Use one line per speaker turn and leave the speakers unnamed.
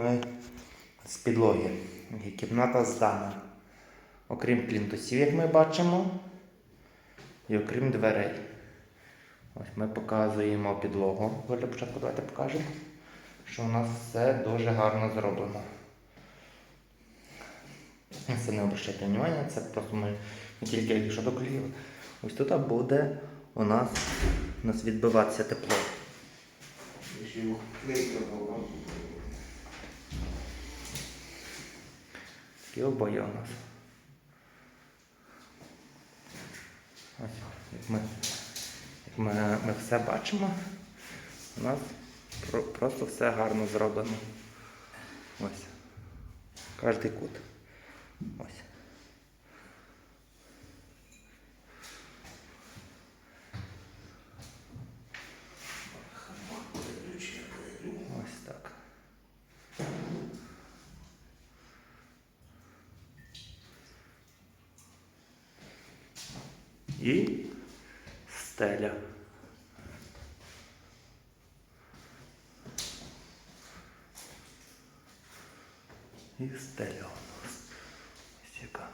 ми з підлоги. І кімната здана. Окрім плінтусів, як ми бачимо, і окрім дверей. Ось ми показуємо підлогу. Для початку давайте покажемо, що у нас все дуже гарно зроблено. Це не обращайте внимання, це просто ми ми тільки якщо до колів. Ось тут буде у нас, у нас відбиватися тепло. Обоє у нас. Ось, як ми, як ми, ми все бачимо, у нас про- просто все гарно зроблено. Ось. Кожний кут. І стеля. І стеля у нас. Ось яка.